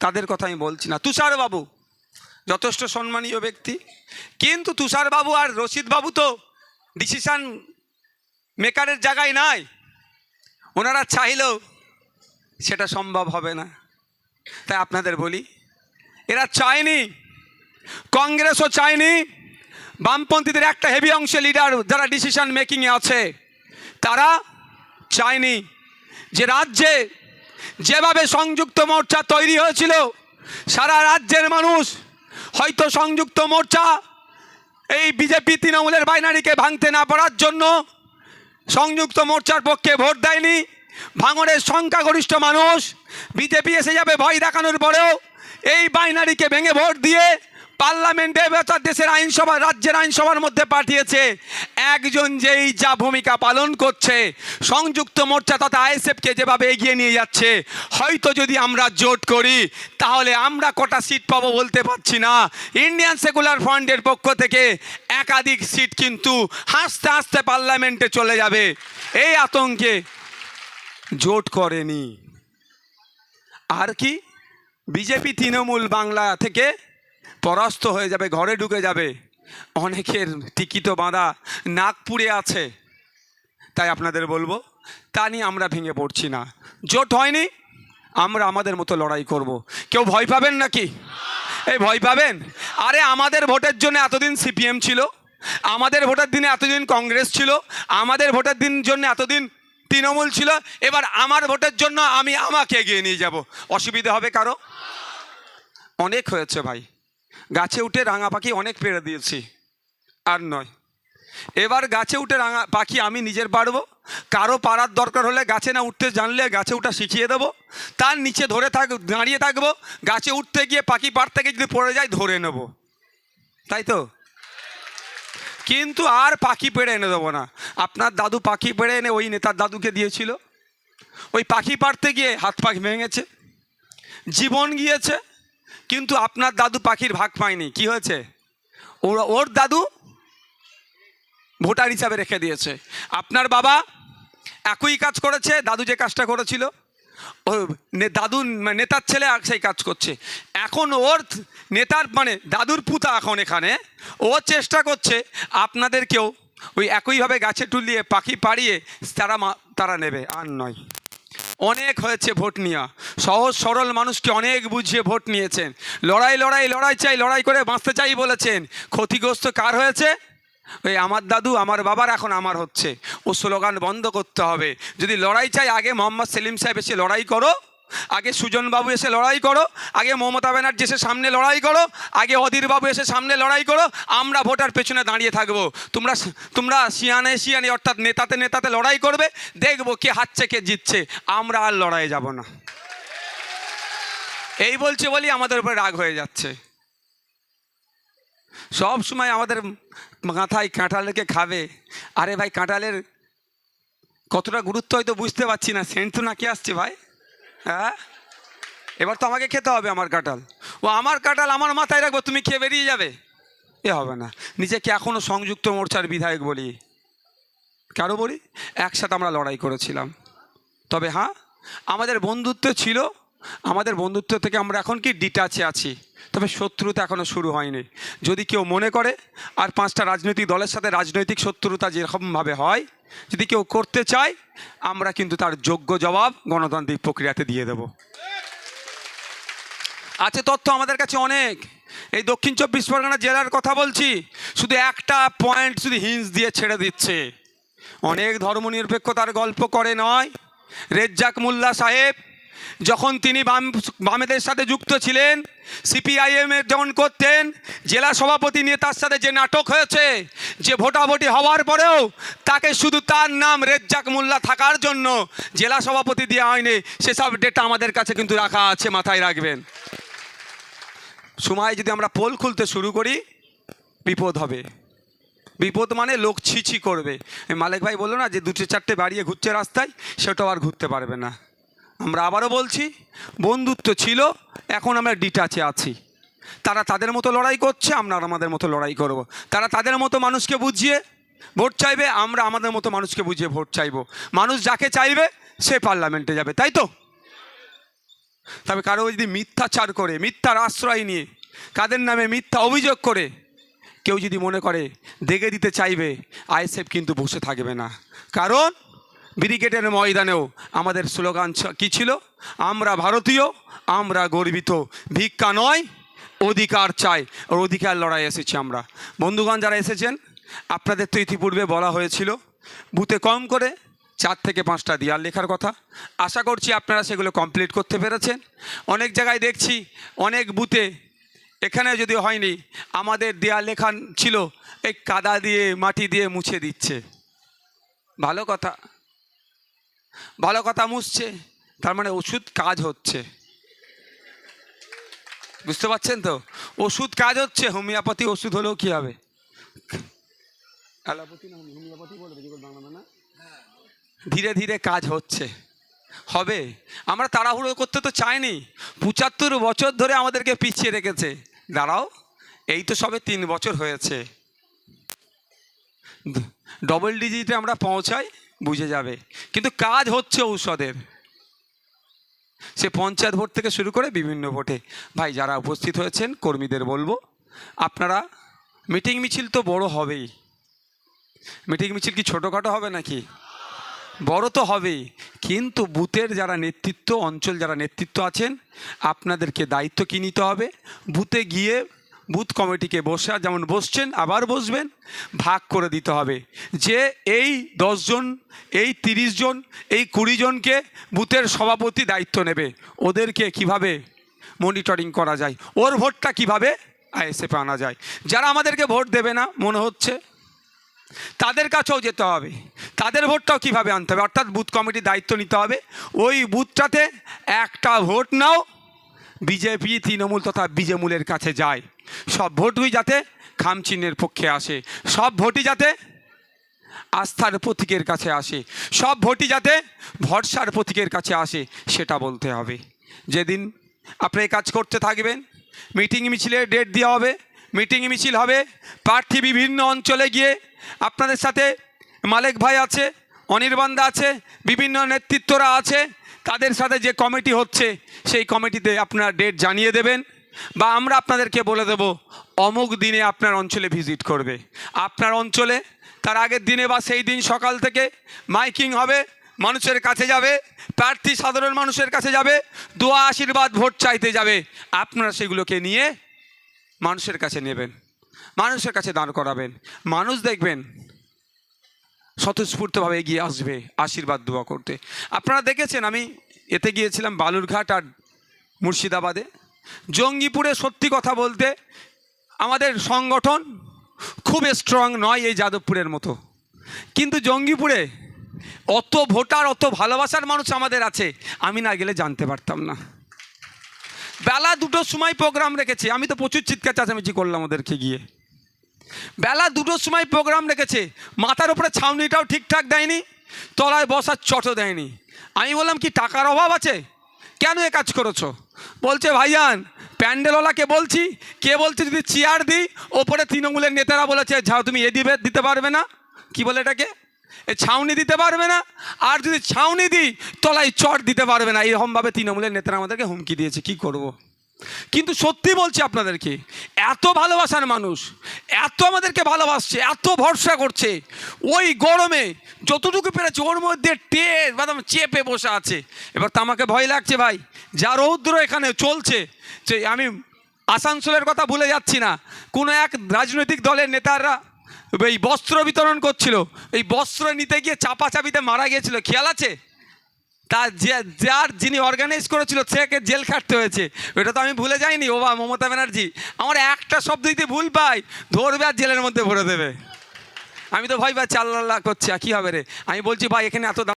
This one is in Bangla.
তাদের কথা আমি বলছি না। তুষারবাবু, যথেষ্ট সম্মানীয় ব্যক্তি। কিন্তু তুষারবাবু আর রশিদবাবু তো ডিসিশান মেকারের জায়গায় নাই। ওনারা চাইলেও সেটা সম্ভব হবে না। তাই আপনাদের বলি, এরা চায়নি, কংগ্রেসও চায়নি, বামপন্থীদের একটা হেভি অংশে লিডার যারা ডিসিশন মেকিংয়ে আছে, তারা চায়নি যে রাজ্যে যেভাবে সংযুক্ত মোর্চা তৈরি হয়েছিল, সারা রাজ্যের মানুষ হয়তো সংযুক্ত মোর্চা এই বিজেপি তৃণমূলের বাইনারিকে ভাঙতে না পারার জন্য সংযুক্ত মোর্চার পক্ষে ভোট দেয়নি। ভাঙড়ের সংখ্যাগরিষ্ঠ মানুষ বিজেপি এসে যাবে ভয় দেখানোর পরেও এই বাইনারিকে ভেঙে ভোট দিয়ে পার্লামেন্টে অর্থাৎ দেশের আইনসভা, রাজ্যের আইনসভার মধ্যে পাঠিয়েছে। একজন যেই যা ভূমিকা পালন করছে, সংযুক্ত মোর্চা তথা আইএসএফকে যেভাবে এগিয়ে নিয়ে যাচ্ছে, হয়তো যদি আমরা জোট করি, তাহলে আমরা কটা সিট পাবো বলতে পারছি না। ইন্ডিয়ান সেকুলার ফ্রন্টের পক্ষ থেকে একাধিক সিট কিন্তু হাসতে হাসতে পার্লামেন্টে চলে যাবে। এই আতঙ্কে জোট করেনি। আর কি? বিজেপি, তৃণমূল বাংলা থেকে পরাস্ত হয়ে যাবে, ঘরে ঢুকে যাবে। অনেকের টিকিটও বাঁধা নাগপুরে আছে। তাই আপনাদের বলব, তা নিয়ে আমরা ভেঙে পড়ছি না। জোট হয়নি, আমরা আমাদের মতো লড়াই করব। কেউ ভয় পাবেন নাকি? এই ভয় পাবেন? আরে আমাদের ভোটের জন্য এতদিন সিপিএম ছিল, আমাদের ভোটের দিনে এতদিন কংগ্রেস ছিল, আমাদের ভোটের দিন জন্য এতদিন তৃণমূল ছিল, এবার আমার ভোটের জন্য আমি আমাকে এগিয়ে নিয়ে যাব। অসুবিধা হবে কারও? অনেক হয়েছে ভাই। গাছে উঠে রাঙা পাখি অনেক পেড়ে দিয়েছি, আর নয়। এবার গাছে উঠে রাঙা পাখি আমি নিজের পারব, কারও পাড়ার দরকার হলে গাছে না উঠতে জানলে গাছে উঠা শিখিয়ে দেবো, তার নিচে ধরে থাক, দাঁড়িয়ে থাকব, গাছে উঠতে গিয়ে পাখি পাড় থেকে যদি পড়ে যায় ধরে নেব। তাই তো? কিন্তু আর পাখি পেড়ে এনে দেবো না। আপনার দাদু পাখি পেড়ে এনে ওই নেতার দাদুকে দিয়েছিল। ওই পাখি পাড়তে গিয়ে হাত পাখি ভেঙেছে, জীবন গিয়েছে কিন্তু আপনার দাদু পাখির ভাগ পায়নি। কি হয়েছে? ওর ওর দাদু ভোটার হিসাবে রেখে দিয়েছে। আপনার বাবা একই কাজ করেছে, দাদু যে কাজটা করেছিল, ও দাদু মানে নেতার ছেলে সেই কাজ করছে। এখন ওর নেতার মানে দাদুর পুতা এখন এখানে, ও চেষ্টা করছে আপনাদেরকেও ওই একইভাবে গাছে টুলিয়ে পাখি পাড়িয়ে, তারা তারা নেবে, আর নয়। অনেক হয়েছে ভোট নেওয়া সহজ সরল মানুষকে অনেক বুঝিয়ে ভোট নিয়েছেন। লড়াই লড়াই লড়াই চাই, লড়াই করে বাঁচতে চাই বলেছেন। ক্ষতিগ্রস্ত কার হয়েছে? ওই আমার দাদু, আমার বাবার, এখন আমার হচ্ছে। ও স্লোগান বন্ধ করতে হবে। যদি লড়াই চাই, আগে মোহাম্মদ সেলিম সাহেব এসে লড়াই করো। আগে সুজনবাবু এসে লড়াই করো, আগে মমতা ব্যানার্জি এসে সামনে লড়াই করো, আগে অধীরবাবু এসে সামনে লড়াই করো, আমরা ভোটার পেছনে দাঁড়িয়ে থাকব। তোমরা তোমরা শিয়ানে শিয়ানে অর্থাৎ নেতাতে নেতাতে লড়াই করবে, দেখব কে হারছে, কে জিতছে, আমরা আর লড়াই যাব না। এই বলছে বলি আমাদের উপরে রাগ হয়ে যাচ্ছে। সব সময় আমাদের মাথায় কাঁঠালকে খাবে। আরে ভাই, কাঁঠালের কতটা গুরুত্ব হয়তো বুঝতে পারছি না, সেন্ট তো নাকি আসছে ভাই? হ্যাঁ? এবার তো আমাকে খেতে হবে আমার কাঁটাল ও আমার কাঁটাল আমার মাথায় রাখব, তুমি খেয়ে বেরিয়ে যাবে। এ হবে না। নিজেকে এখনও সংযুক্ত মোর্চার বিধায়ক বলি। কারও বলি? একসাথে আমরা লড়াই করেছিলাম। তবে হ্যাঁ আমাদের বন্ধুত্ব ছিল আমাদের বন্ধুত্ব থেকে আমরা এখন কি ডিটাচে আছি? তবে শত্রুতা এখনও শুরু হয়নি। যদি কেউ মনে করে আর পাঁচটা রাজনৈতিক দলের সাথে রাজনৈতিক শত্রুতা যেরকমভাবে হয়, যদি কেউ করতে চায়, আমরা কিন্তু তার যোগ্য জবাব গণতান্ত্রিক প্রক্রিয়াতে দিয়ে দেব। আছে তথ্য আমাদের কাছে অনেক। এই দক্ষিণ চব্বিশ পরগনা জেলার কথা বলছি, শুধু একটা পয়েন্ট শুধু হিন্স দিয়ে ছেড়ে দিচ্ছে। অনেক ধর্মনিরপেক্ষতার গল্প করে নয়। রেজ্জাক মোল্লা সাহেব যখন তিনি বাম, বামেদের সাথে যুক্ত ছিলেন সিপিআইএমের যখন করতেন, জেলা সভাপতি নেতার সাথে যে নাটক হয়েছে, যে ভোটাভুটি হওয়ার পরেও তাকে শুধু তার নাম রেজ্জাক মোল্লা থাকার জন্য জেলা সভাপতি দেওয়া হয়নি সেসব ডেটা আমাদের কাছে কিন্তু রাখা আছে, মাথায় রাখবেন। সময় যদি আমরা পোল খুলতে শুরু করি, বিপদ হবে। বিপদ মানে লোক ছিছি করবে। মালিক ভাই বলল না যে দুটো চারটে বাড়িয়ে ঘুরছে রাস্তায়, সেটাও আর ঘুরতে পারবে না। আমরা আবারও বলছি, বন্ধুত্ব ছিল, এখন আমরা ডিটাচে আছি। তারা তাদের মতো লড়াই করছে, আমরা আমাদের মতো লড়াই করব। তারা তাদের মতো মানুষকে বুঝিয়ে ভোট চাইবে, আমরা আমাদের মতো মানুষকে বুঝিয়ে ভোট চাইব। মানুষ যাকে চাইবে, সে পার্লামেন্টে যাবে, তাই তো? তবে কারও যদি মিথ্যাচার করে, মিথ্যার আশ্রয় নিয়ে, কাদের নামে মিথ্যা অভিযোগ করে, কেউ যদি মনে করে দেখে দিতে চাইবে, আইএসএফ কিন্তু বসে থাকবে না। কারণ ব্রিগেডের ময়দানেও আমাদের স্লোগান কী ছিল? আমরা ভারতীয়, আমরা গর্বিত। ভিক্ষা নয়, অধিকার চাই। ওর অধিকার লড়াই এসেছি আমরা। বন্ধুগণ যারা এসেছেন, আপনাদের তো ইতিপূর্বে বলা হয়েছিল বুথে কম করে চার থেকে পাঁচটা দেয়াল লেখার কথা। আশা করছি আপনারা সেগুলো কমপ্লিট করতে পেরেছেন। অনেক জায়গায় দেখছি, অনেক বুথে এখানে যদি হয়নি, আমাদের দেয়াল লেখা ছিল, এই কাদা দিয়ে, মাটি দিয়ে মুছে দিচ্ছে। ভালো কথা। ভালো কথা মুছছে, তার মানে ওষুধ কাজ হচ্ছে। বুঝতে পারছেন তো? ওষুধ কাজ হচ্ছে, হোমিওপ্যাথি ওষুধ হলেও কি হবে? ধীরে ধীরে কাজ হচ্ছে। হবে। আমরা তাড়াহুড়ো করতে তো চাইনি। পঁচাত্তর বছর ধরে আমাদেরকে পিছিয়ে রেখেছে। দাঁড়াও, এই তো সবে তিন বছর হয়েছে। ডবল ডিজিটে আমরা পৌঁছাই। বুঝে যাবে। কিন্তু কাজ হচ্ছে ঔষধের। সে পঞ্চায়েত ভোট থেকে শুরু করে বিভিন্ন ভোটে। ভাই, যারা উপস্থিত হয়েছেন, কর্মীদের বলব, আপনারা মিটিং মিছিল তো বড় হবেই। মিটিং মিছিল কি ছোটোখাটো হবে নাকি? বড় তো হবেই। কিন্তু বুথের যারা নেতৃত্ব, অঞ্চল যারা নেতৃত্ব আছেন, আপনাদেরকে দায়িত্ব কি নিতে হবে? বুথে গিয়ে বুথ কমিটিকে বসে যেমন বসছেন, আবার বসবেন, ভাগ করে দিতে হবে। যে এই দশজন এই তিরিশ জন, এই কুড়ি জনকে বুথের সভাপতি দায়িত্ব নেবে, ওদেরকে কীভাবে মনিটরিং করা যায়, ওর ভোটটা কীভাবে আইএসএফে আনা যায়? যারা আমাদেরকে ভোট দেবে না, মনে হচ্ছে, তাদের কাছেও যেতে হবে। তাদের ভোটটাও কীভাবে আনতে হবে? অর্থাৎ বুথ কমিটির দায়িত্ব নিতে হবে। ওই বুথটাতে একটা ভোট নাও, বিজেপি, তৃণমূল তথা বিজেমূলের কাছে যায়। সব ভোটই যাতে খামচিহ্নের পক্ষে আসে, সব ভোটই যাতে আস্থার প্রতীকের কাছে আসে, সব ভোটই যাতে ভরসার প্রতীকের কাছে আসে, সেটা বলতে হবে। যেদিন আপনি কাজ করতে থাকবেন, মিটিং মিছিলের ডেট দেওয়া হবে, মিটিং মিছিল হবে, প্রার্থী বিভিন্ন অঞ্চলে গিয়ে আপনাদের সাথে মালেক ভাই আছে অনির্বাণদা আছে, বিভিন্ন নেতৃত্বরা আছে, তাদের সাথে যে কমিটি হচ্ছে, সেই কমিটিতে আপনারা ডেট জানিয়ে দেবেন। বা আমরা আপনাদেরকে বলে দেব, অমুক দিনে আপনার অঞ্চলে ভিজিট করবে। আপনার অঞ্চলে, তার আগের দিনে বা সেই দিন সকাল থেকে মাইকিং হবে, মানুষের কাছে যাবে, প্রার্থী সাধারণ মানুষের কাছে যাবে, দোয়া আশীর্বাদ ভোট চাইতে যাবে। আপনারা সেগুলোকে নিয়ে মানুষের কাছে নেবেন, মানুষের কাছে দাঁড় করাবেন। মানুষ দেখবেন স্বতঃস্ফূর্তভাবে এগিয়ে আসবে আশীর্বাদ দোয়া করতে। আপনারা দেখেছেন, আমি এতে গিয়েছিলাম বালুরঘাট আর মুর্শিদাবাদে। জঙ্গিপুরে সত্যি কথা বলতে আমাদের সংগঠন খুব স্ট্রং নয় এই যাদবপুরের মতো। কিন্তু জঙ্গিপুরে অত ভোটার, অত ভালোবাসার মানুষ আমাদের আছে, আমি না গেলে জানতে পারতাম না। বেলা দুটোর সময় প্রোগ্রাম রেখেছে, আমি তো প্রচুর চিৎকার চাচামেচি করলাম ওদেরকে গিয়ে। বেলা দুটোর সময় প্রোগ্রাম রেখেছে, মাথার উপরে ছাউনিটাও ঠিকঠাক দেয়নি, তলায় বসার চটও দেয়নি। আমি বললাম, কি টাকার অভাব আছে? কেন এ কাজ করেছ? বলছে ভাইয়ান প্যান্ডেলওয়ালাকে বলছি, কে বলছে যদি চেয়ার দিই, ওপরে তৃণমূলের নেতারা বলেছে ঝাও তুমি এ দিবে, দিতে পারবে না। কি বলে এটাকে? এ ছাউনি দিতে পারবে না, আর যদি ছাউনি দিই, তলায় চট দিতে পারবে না। এরকমভাবে তৃণমূলের নেতারা আমাদেরকে হুমকি দিয়েছে, কি করব। কিন্তু সত্যি বলছি আপনাদেরকে এত ভালোবাসার মানুষ, এত আমাদেরকে ভালোবাসছে, এত ভরসা করছে, ওই গরমে যতটুকু পেরেছে, ওর মধ্যে টের, বাদাম চেপে বসে আছে। এবার তো আমাকে ভয় লাগছে ভাই, যা রৌদ্র এখানে চলছে, যে আমি আসানসোলের কথা ভুলে যাচ্ছি না, কোনো এক রাজনৈতিক দলের নেতারা এই বস্ত্র বিতরণ করছিল, এই বস্ত্র নিতে গিয়ে চাপাচাপিতে মারা গিয়েছিল, খেয়াল আছে? তার যে, যার যিনি অর্গানাইজ করেছিল সেকে জেল খাটতে হয়েছে। ওটা তো আমি ভুলে যাইনি ও বা মমতা ব্যানার্জি। আমার একটা শব্দ দিতে ভুল পাই, ধরবে আর জেলের মধ্যে ভরে দেবে। আমি তো ভয় ভাই আল্লাহ করছি, আর কী হবে রে? আমি বলছি, ভাই, এখানে এত